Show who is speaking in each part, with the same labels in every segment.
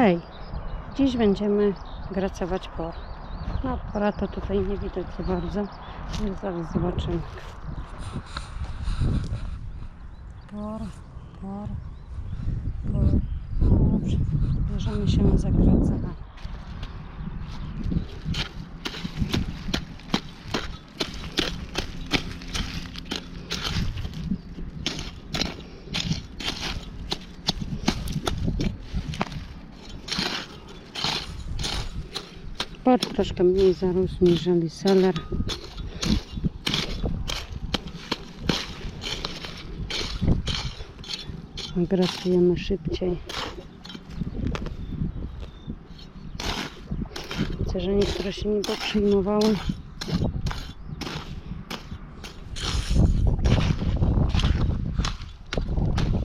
Speaker 1: Hej, dziś będziemy gracować por. No, pora to tutaj nie widać za bardzo, ale zaraz zobaczymy. Por, por, por. Dobrze, bierzemy się za gracowanie. Troszkę mniej zarósł niżeli seler. Gracujemy szybciej. Widzę, że niektóre się nie poprzejmowały.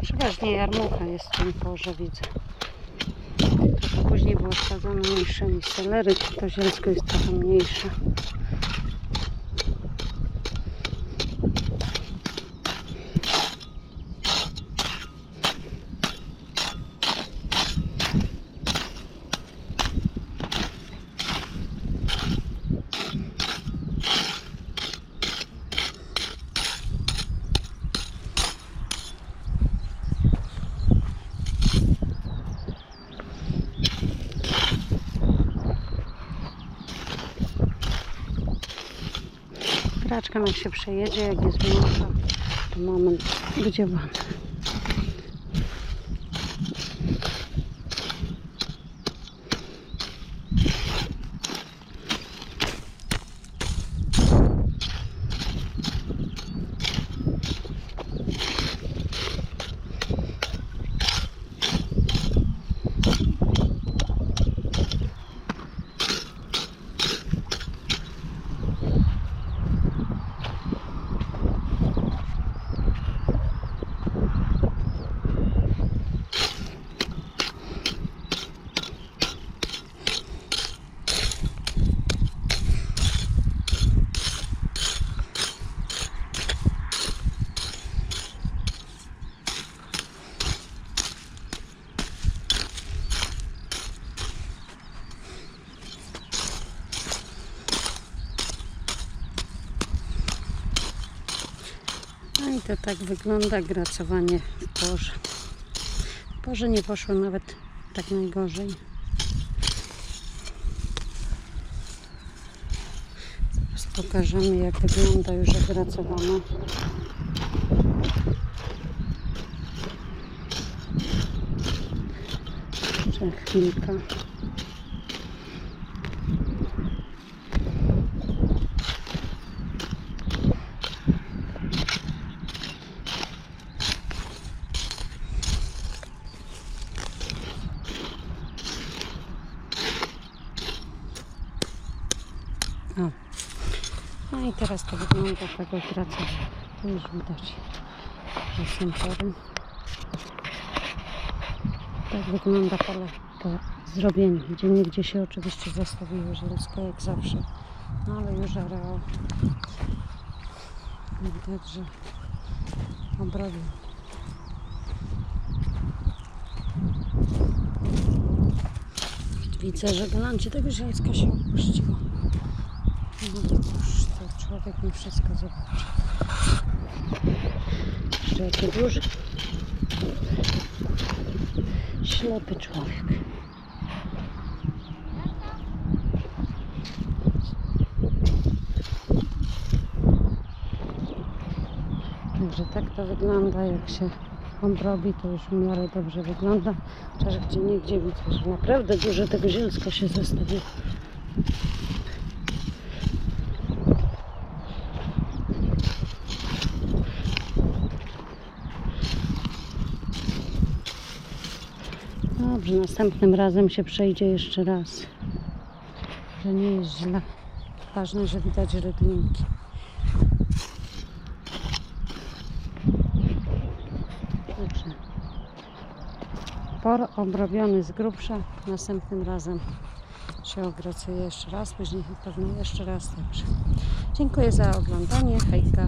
Speaker 1: Przeważnie jarmucha jest w tym porze, widzę. Później było sadzone mniejsze niż selery, to zielsko jest trochę mniejsze. Kraczka jak się przejedzie, jak jest mniejsza, to moment wydziewany. No i to tak wygląda gracowanie w porze. W porze nie poszło nawet tak najgorzej. Zaraz pokażemy jak wygląda już ogracowane. Jeszcze chwilkę. O. No i teraz to wygląda tak ogracowane. Tu już widać, że są pory. Tak wygląda pole po zrobieniu. Gdzie niegdzie się oczywiście zostawiło zielsko jak zawsze. No ale już areał widać, że obrobił. Widzę, że glancie tego zielska się opuściło. No to już to człowiek nie wszystko zobaczy. Jeszcze jakie duże. Ślepy człowiek. Także tak to wygląda, jak się obrobi, to już w miarę dobrze wygląda. Chociaż gdzie niegdzie widzę, że naprawdę dużo tego zielska się zostawiło. Dobrze, następnym razem się przejdzie jeszcze raz. Że nie jest źle. Ważne, że widać rydlinki. Dobrze. Por obrobiony z grubsza. Następnym razem się ogracuje jeszcze raz, później pewno jeszcze raz. Także dziękuję za oglądanie. Hejka.